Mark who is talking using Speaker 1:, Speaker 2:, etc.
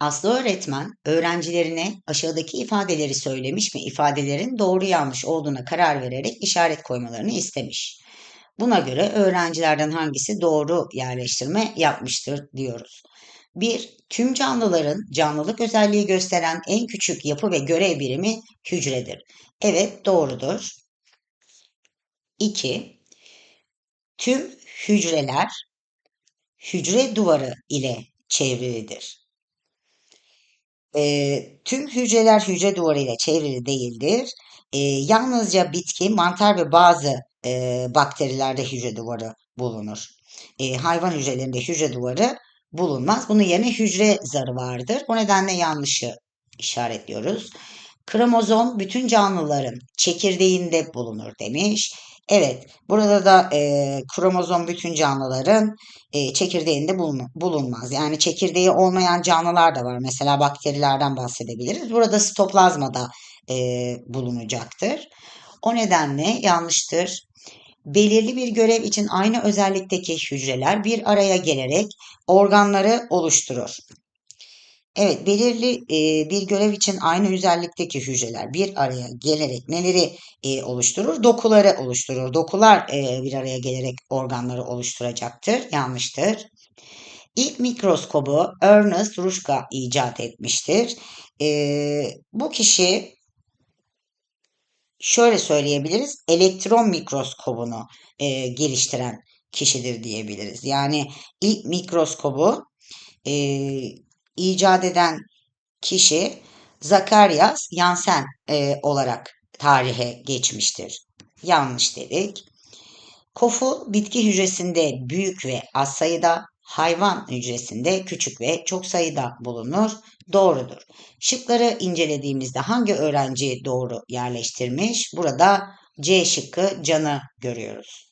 Speaker 1: Aslı öğretmen öğrencilerine aşağıdaki ifadeleri söylemiş ve ifadelerin doğru yanlış olduğuna karar vererek işaret koymalarını istemiş. Buna göre öğrencilerden hangisi doğru yerleştirme yapmıştır diyoruz. 1. Tüm canlıların canlılık özelliği gösteren en küçük yapı ve görev birimi hücredir. Evet doğrudur. 2. Tüm hücreler hücre duvarı ile çevrilidir. E, tüm hücreler hücre duvarı ile çevrili değildir. E, yalnızca bitki, mantar ve bazı e, bakterilerde hücre duvarı bulunur. E, hayvan hücrelerinde hücre duvarı bulunmaz. Bunun yerine hücre zarı vardır. O nedenle yanlışı işaretliyoruz. Kromozom bütün canlıların çekirdeğinde bulunur demiş. Evet, burada da e, kromozom bütün canlıların e, çekirdeğinde bulun, bulunmaz. Yani çekirdeği olmayan canlılar da var. Mesela bakterilerden bahsedebiliriz. Burada sitoplazmada e, bulunacaktır. O nedenle yanlıştır. Belirli bir görev için aynı özellikteki hücreler bir araya gelerek organları oluşturur. Evet, belirli e, bir görev için aynı özellikteki hücreler bir araya gelerek neleri e, oluşturur? Dokuları oluşturur. Dokular e, bir araya gelerek organları oluşturacaktır. Yanlıştır. İlk mikroskobu Ernest Ruska icat etmiştir. E, bu kişi şöyle söyleyebiliriz. Elektron mikroskobunu e, geliştiren kişidir diyebiliriz. Yani ilk mikroskobu e, icat eden kişi Zakarias Jansen e, olarak tarihe geçmiştir. Yanlış dedik. Kofu bitki hücresinde büyük ve az sayıda, hayvan hücresinde küçük ve çok sayıda bulunur. Doğrudur. Şıkları incelediğimizde hangi öğrenci doğru yerleştirmiş? Burada C şıkkı canı görüyoruz.